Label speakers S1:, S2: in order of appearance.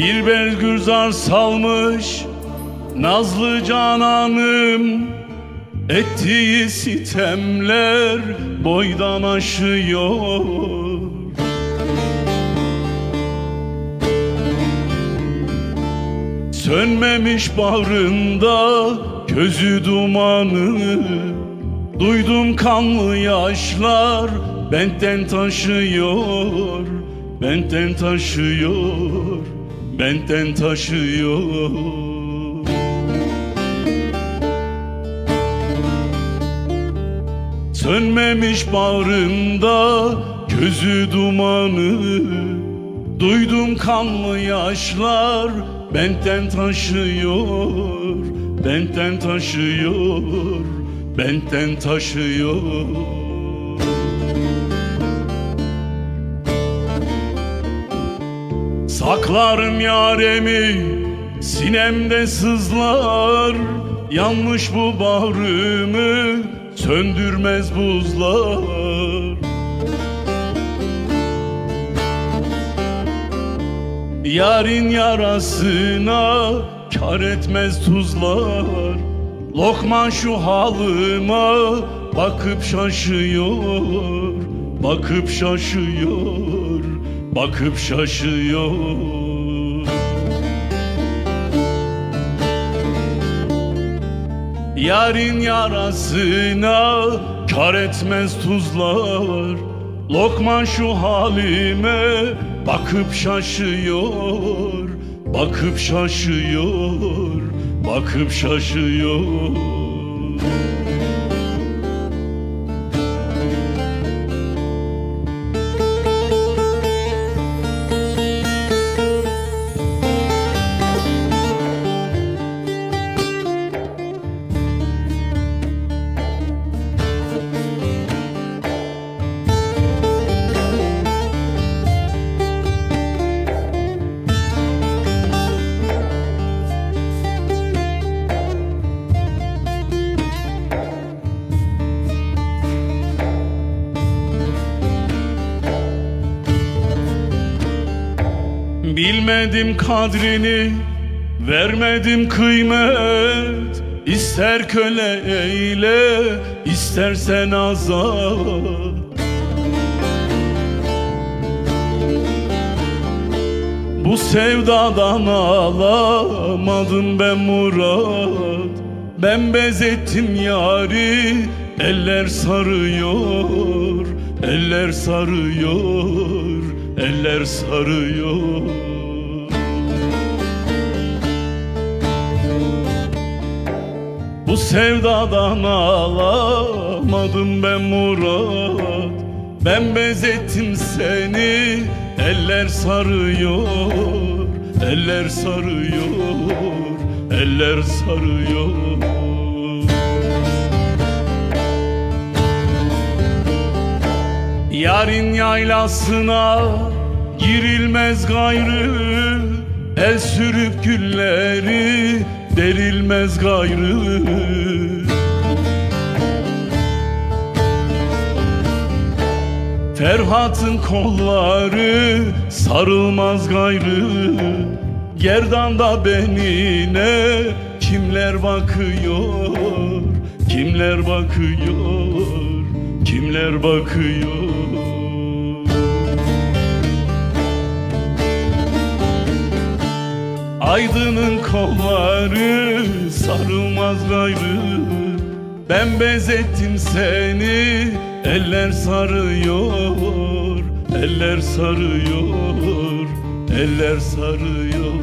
S1: Bir belgüzar salmış Nazlı cananım. Ettiği sitemler boydan aşıyor. Sönmemiş bağrında közü dumanı. Duydum kanlı yaşlar benden taşıyor Benden taşıyor, benden taşıyor. Sönmemiş bağrında közü dumanı. Duydum kanlı yaşlar benden taşıyor Benden taşıyor, benden taşıyor Saklarım yaremi sinemde sızlar. Yanmış bu bağrımı söndürmez buzlar. Yarın yarasına kar etmez tuzlar. Lokman şu halıma bakıp şaşıyor Bakıp şaşıyor, bakıp şaşıyor. Yarın yarasına kar etmez tuzlar. Lokman şu halime bakıp şaşıyor. Bakıp şaşıyor, bakıp şaşıyor Bilmedim kadrini, vermedim kıymet. İster köle eyle, istersen azat. Bu sevdadan alamadım ben murat. Ben bezettim yari Eller sarıyor Eller sarıyor Eller sarıyor. Bu sevdadan alamadım ben murat. Ben bezettim seni. Eller sarıyor. Eller sarıyor. Eller sarıyor Yarın yaylasına girilmez gayrı El sürüp gülleri derilmez gayrı. Ferhat'ın kolları sarılmaz gayrı Gerdanda benine kimler bakıyor Kimler bakıyor Kimler bakıyor? Aydın'ın kolları sarılmaz gayrı Ben bezettim seni eller sarıyor Eller sarıyor Eller sarıyor